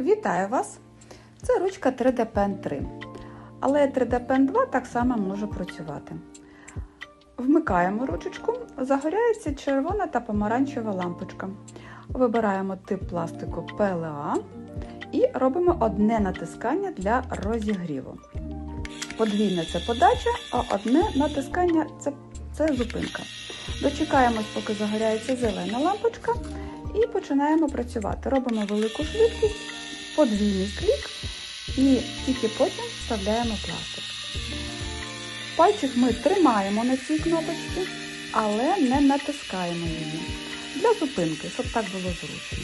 Вітаю вас! Це ручка 3D Pen 3. Але 3D Pen 2 так само може працювати. Вмикаємо ручечку, загоряється червона та помаранчева лампочка. Вибираємо тип пластику PLA і робимо одне натискання для розігріву. Подвійне це подача, а одне натискання це, це зупинка. Дочекаємось, поки загоряється зелена лампочка, і починаємо працювати. Робимо велику швидкість, подвійний клік і тільки потім вставляємо пластик. Пальчик ми тримаємо на цій кнопочці, але не натискаємо її для зупинки, щоб так було зручно.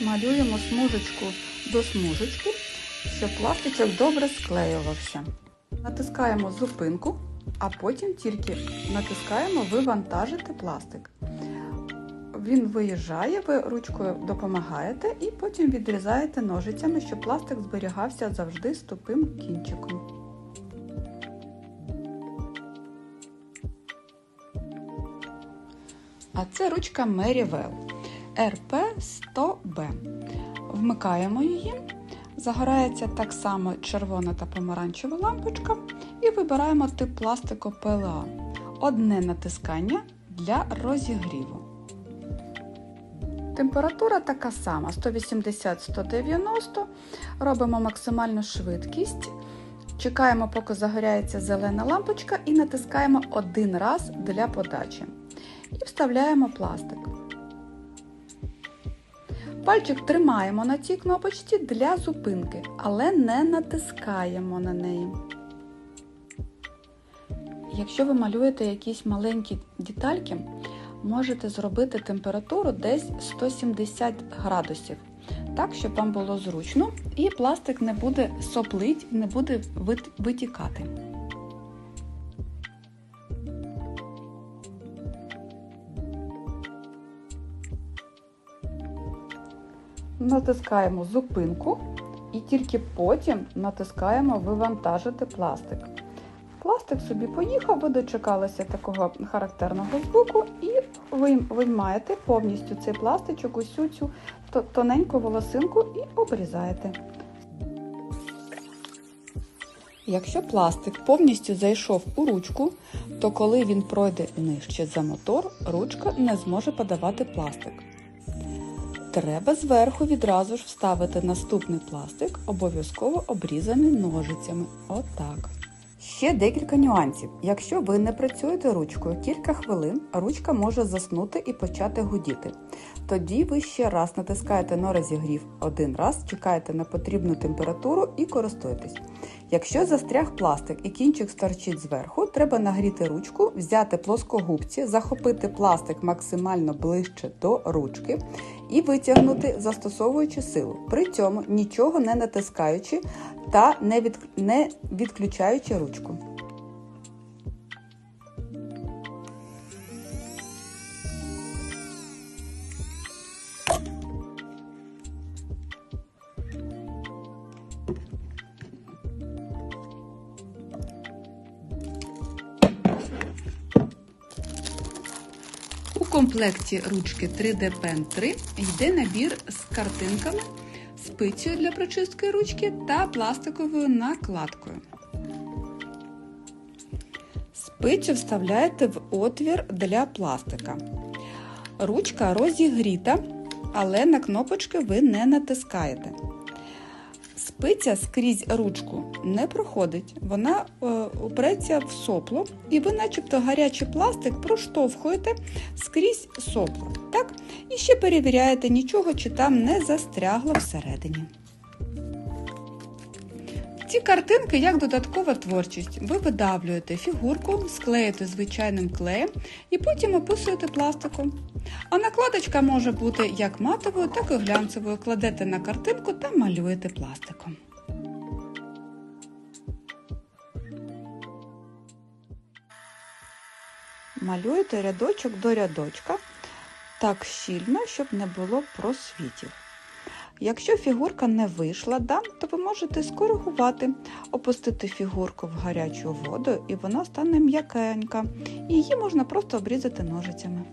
малюємо смужечку до смужечки, щоб пластичок добре склеювався. Натискаємо зупинку, а потім тільки натискаємо Вивантажити пластик. Він виїжджає, ви ручкою допомагаєте і потім відрізаєте ножицями, щоб пластик зберігався завжди з тупим кінчиком. А це ручка Merivale. РП100Б. Вмикаємо її. Загорається так само червона та помаранчева лампочка, і вибираємо тип пластику ПЛА. Одне натискання для розігріву. Температура така сама: 180-190. Робимо максимальну швидкість. Чекаємо, поки загоряється зелена лампочка, і натискаємо один раз для подачі. І вставляємо пластик. Пальчик тримаємо на цій кнопочці для зупинки, але не натискаємо на неї. Якщо ви малюєте якісь маленькі детальки, можете зробити температуру десь 170 градусів, так, щоб вам було зручно і пластик не буде соплить, не буде витікати. Натискаємо зупинку і тільки потім натискаємо вивантажити пластик. Пластик собі поїхав, ви дочекалися такого характерного звуку, і ви виймаєте повністю цей пластичок, усю цю тоненьку волосинку і обрізаєте. Якщо пластик повністю зайшов у ручку, то коли він пройде нижче за мотор, ручка не зможе подавати пластик. Треба зверху відразу ж вставити наступний пластик, обов'язково обрізаний ножицями. Отак. Ще декілька нюансів. Якщо ви не працюєте ручкою кілька хвилин, ручка може заснути і почати гудіти. Тоді ви ще раз натискаєте на розігрів один раз, чекаєте на потрібну температуру і користуєтесь. Якщо застряг пластик і кінчик сторчить зверху, треба нагріти ручку, взяти плоскогубці, захопити пластик максимально ближче до ручки і витягнути, застосовуючи силу. При цьому нічого не натискаючи та не відключаючи ручку. У комплекті ручки 3D Pen 3 йде набір з картинками, спицею для прочистки ручки та пластиковою накладкою. Спицю вставляєте в отвір для пластика. Ручка розігріта, але на кнопочки ви не натискаєте. Спиця скрізь ручку не проходить, вона е, упреться в сопло, і ви, начебто, гарячий пластик проштовхуєте скрізь сопло. Так? І ще перевіряєте, нічого чи там не застрягло всередині. Ці картинки як додаткова творчість. Ви видавлюєте фігурку, склеїте звичайним клеєм і потім описуєте пластиком. А накладочка може бути як матовою, так і глянцевою. Кладете на картинку та малюєте пластиком. Малюєте рядочок до рядочка так щільно, щоб не було просвітів. Якщо фігурка не вийшла, да, то ви можете скоригувати, опустити фігурку в гарячу воду, і вона стане м'якенька. Її можна просто обрізати ножицями.